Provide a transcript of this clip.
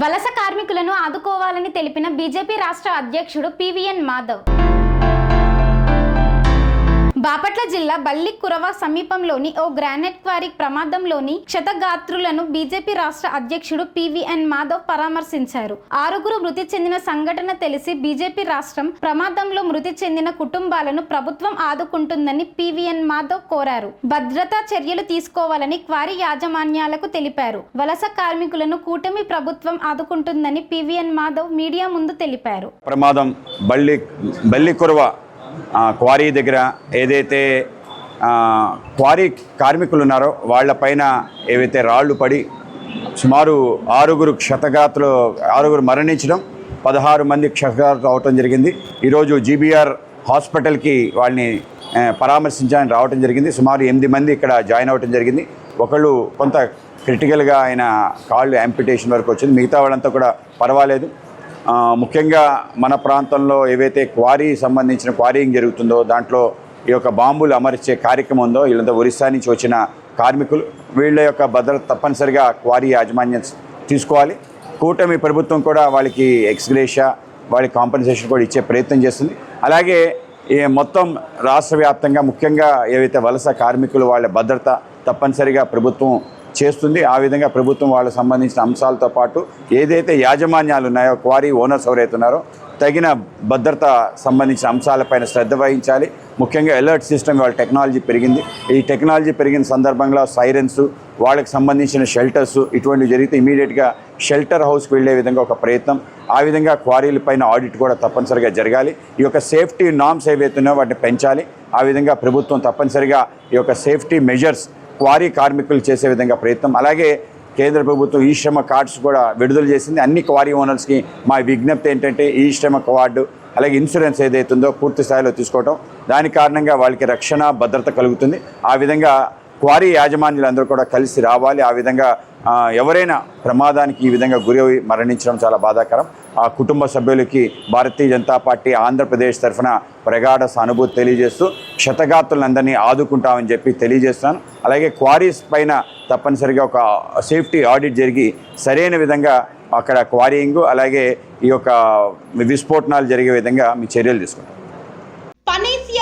వలస కార్మికులను ఆదుకోవాలని తెలిపిన బీజేపీ రాష్ట్ర అధ్యక్షుడు పివిఎన్ మాధవ్. బాపట్ల జిల్లా బల్లి కురవ సమీపంలోని ఓ గ్రానైట్ క్వారీ ప్రమాదంలోని క్షతగాత్రులను బీజేపీ రాష్ట్ర అధ్యక్షుడు పివిఎన్ మాధవ్ పరామర్శించారు. ఆరుగురు మృతి చెందిన సంఘటన తెలిసి బీజేపీ రాష్ట్రం ప్రమాదంలో మృతి చెందిన కుటుంబాలను ప్రభుత్వం ఆదుకుంటుందని పివిఎన్ మాధవ్ కోరారు. భద్రతా చర్యలు తీసుకోవాలని క్వారీ యాజమాన్యాలకు తెలిపారు. వలస కార్మికులను కూటమి ప్రభుత్వం ఆదుకుంటుందని పివిఎన్ మాధవ్ మీడియా ముందు తెలిపారు. ప్రమాదం బల్లి బల్లి కురవ క్వారీ దగ్గర ఏదైతే క్వారీ కార్మికులు ఉన్నారో వాళ్ళపైన ఏవైతే రాళ్ళు పడి సుమారు ఆరుగురు క్షతగాతులు ఆరుగురు మరణించడం పదహారు మంది క్షతగాతులు అవటం జరిగింది. ఈరోజు జీబీఆర్ హాస్పిటల్కి వాళ్ళని ఆ, పరామర్శించడానికి రావటం జరిగింది. సుమారు ఎనిమిది మంది ఇక్కడ జాయిన్ అవ్వటం జరిగింది. ఒకళ్ళు కొంత క్రిటికల్గా ఆయన కాళ్ళు యాంపిటేషన్ వరకు వచ్చింది. మిగతా వాళ్ళంతా కూడా పర్వాలేదు. ముఖ్యంగా మన ప్రాంతంలో ఏవైతే క్వారీ సంబంధించిన క్వారీయింగ్ జరుగుతుందో దాంట్లో ఈ యొక్క బాంబులు అమర్చే కార్యక్రమం ఉందో వీళ్ళంతా ఒరిస్సా నుంచి వచ్చిన కార్మికులు వీళ్ళ యొక్క భద్రత తప్పనిసరిగా క్వారీ యాజమాన్యం తీసుకోవాలి. కూటమి ప్రభుత్వం కూడా వాళ్ళకి ఎక్స్గ్రేషా వాళ్ళకి కాంపెన్సేషన్ కూడా ఇచ్చే ప్రయత్నం చేస్తుంది. అలాగే ఈ మొత్తం రాష్ట్ర వ్యాప్తంగా ముఖ్యంగా ఏవైతే వలస కార్మికులు వాళ్ళ భద్రత తప్పనిసరిగా ప్రభుత్వం చేస్తుంది. ఆ విధంగా ప్రభుత్వం వాళ్ళకు సంబంధించిన అంశాలతో పాటు ఏదైతే యాజమాన్యాలు ఉన్నాయో క్వారీ ఓనర్స్ ఎవరైతే ఉన్నారో తగిన భద్రత సంబంధించిన అంశాలపైన శ్రద్ధ వహించాలి. ముఖ్యంగా అలర్ట్ సిస్టమ్ వాళ్ళ టెక్నాలజీ పెరిగింది. ఈ టెక్నాలజీ పెరిగిన సందర్భంగా సైరన్స్ వాళ్ళకి సంబంధించిన షెల్టర్స్ ఇటువంటివి జరిగితే ఇమీడియట్గా షెల్టర్ హౌస్కి వెళ్ళే విధంగా ఒక ప్రయత్నం. ఆ విధంగా క్వారీల పైన ఆడిట్ కూడా తప్పనిసరిగా జరగాలి. ఈ యొక్క సేఫ్టీ నామ్స్ ఏవైతున్నాయో వాటిని పెంచాలి. ఆ విధంగా ప్రభుత్వం తప్పనిసరిగా ఈ యొక్క సేఫ్టీ మెజర్స్ క్వారీ కార్మికులు చేసే విధంగా ప్రయత్నం. అలాగే కేంద్ర ప్రభుత్వం ఈ శ్రమ కార్డ్స్ కూడా విడుదల చేసింది. అన్ని క్వారీ ఓనర్స్కి మా విజ్ఞప్తి ఏంటంటే ఈ శ్రమ కార్డు అలాగే ఇన్సూరెన్స్ ఏదైతే ఉందో పూర్తి స్థాయిలో తీసుకోవటం. దాని కారణంగా వాళ్ళకి రక్షణ భద్రత కలుగుతుంది. ఆ విధంగా క్వారీ యాజమాన్యులందరూ కూడా కలిసి రావాలి. ఆ విధంగా ఎవరైనా ప్రమాదానికి ఈ విధంగా గురి మరణించడం చాలా బాధాకరం. ఆ కుటుంబ సభ్యులకి భారతీయ జనతా పార్టీ ఆంధ్రప్రదేశ్ తరఫున ప్రగాఢ సానుభూతి తెలియజేస్తూ క్షతగాతులందరినీ ఆదుకుంటామని చెప్పి తెలియజేస్తున్నాను. అలాగే క్వారీస్ పైన తప్పనిసరిగా ఒక సేఫ్టీ ఆడిట్ జరిగి సరైన విధంగా అక్కడ క్వారీయింగ్ అలాగే ఈ యొక్క విస్ఫోటనాలు జరిగే విధంగా మీ చర్యలు తీసుకుంటాం.